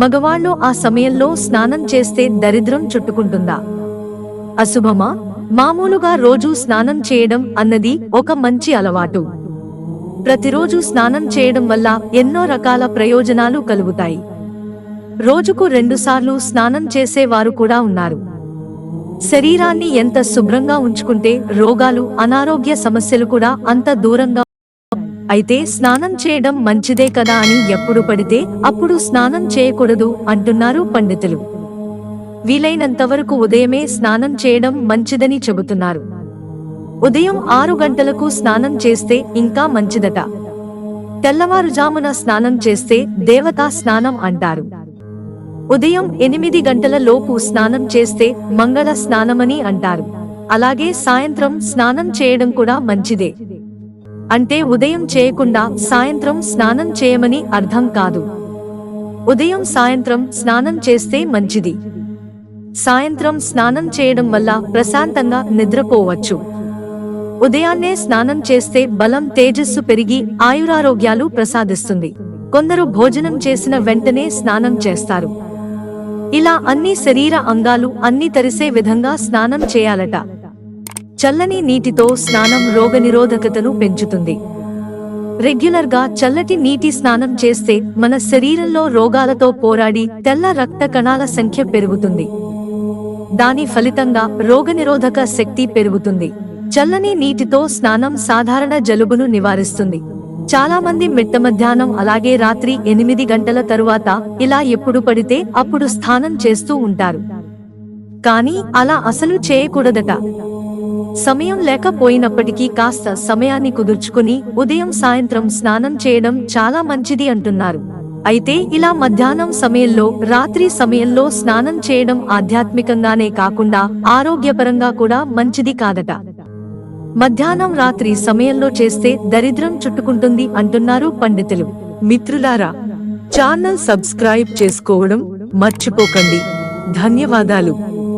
మగవాళ్ళు ఆ సమయంలో స్నానం చేస్తే దరిద్రం చుట్టుకుంటుందా? అశుభమా? మామూలుగా రోజూ స్నానం చేయడం అన్నది ఒక మంచి అలవాటు. ప్రతిరోజు స్నానం చేయడం వల్ల ఎన్నో రకాల ప్రయోజనాలు కలుగుతాయి. రోజుకు రెండుసార్లు స్నానం చేసేవారు కూడా ఉన్నారు. శరీరాన్ని ఎంత శుభ్రంగా ఉంచుకుంటే రోగాలు అనారోగ్య సమస్యలు కూడా అంత దూరంగా అయితే స్నానం చేయడం మంచిదే కదా అని ఎప్పుడు పడితే అప్పుడు స్నానం చేయకూడదు అంటున్నారు పండితులు. వీలైనంత వరకు ఉదయమే స్నానం చేయడం మంచిదని చెబుతున్నారు. ఉదయం ఆరు గంటలకు స్నానం చేస్తే ఇంకా మంచిదట. తెల్లవారుజామున స్నానం చేస్తే దేవతా స్నానం అంటారు. ఉదయం ఎనిమిది గంటల లోపు స్నానం చేస్తే మంగళ స్నానమని అంటారు. అలాగే సాయంత్రం స్నానం చేయడం కూడా మంచిదే. అంటే ఉదయం చేయకుండా సాయంత్రం స్నానం చేయమని అర్థం కాదు. ఉదయం సాయంత్రం స్నానం చేస్తే మంచిది. సాయంత్రం స్నానం చేయడం వల్ల ప్రశాంతంగా నిద్రపోవచ్చు. ఉదయాన్నే స్నానం చేస్తే బలం తేజస్సు పెరిగి ఆయురారోగ్యాలు ప్రసాదిస్తుంది. కొందరు భోజనం చేసిన వెంటనే స్నానం చేస్తారు. ఇలా అన్ని శరీర అంగాలు అన్ని తరిసే విధంగా స్నానం చేయాలట. చల్లని నీటితో స్నానం రోగనిరోధకతను పెంచుతుంది. రెగ్యులర్గా చల్లటి నీటి స్నానం చేస్తే మన శరీరంలో రోగాలతో పోరాడి తెల్ల రక్త కణాల సంఖ్య పెరుగుతుంది. దాని ఫలితంగా రోగనిరోధక శక్తి పెరుగుతుంది. చల్లని నీటితో స్నానం సాధారణ జలుబును నివారిస్తుంది. చాలా మంది మిట్ట మధ్యాహ్నం అలాగే రాత్రి ఎనిమిది గంటల తరువాత ఇలా ఎప్పుడు పడితే అప్పుడు స్నానం చేస్తూ ఉంటారు. కానీ అలా అసలు చేయకూడదట. సమయం లేకపోయినప్పటికీ కాస్త సమయాన్ని కుదుర్చుకుని ఉదయం సాయంత్రం స్నానం చేయడం చాలా మంచిది అంటున్నారు. అయితే ఇలా మధ్యాహ్నం సమయంలో రాత్రి సమయంలో స్నానం చేయడం ఆధ్యాత్మికంగానే కాకుండా ఆరోగ్యపరంగా కూడా మంచిది కాదట. మధ్యాహ్నం రాత్రి సమయంలో చేస్తే దరిద్రం చుట్టుకుంటుంది అంటున్నారు పండితులు. మిత్రులారా ఛానల్ సబ్స్క్రైబ్ చేసుకోవడం మర్చిపోకండి. ధన్యవాదాలు.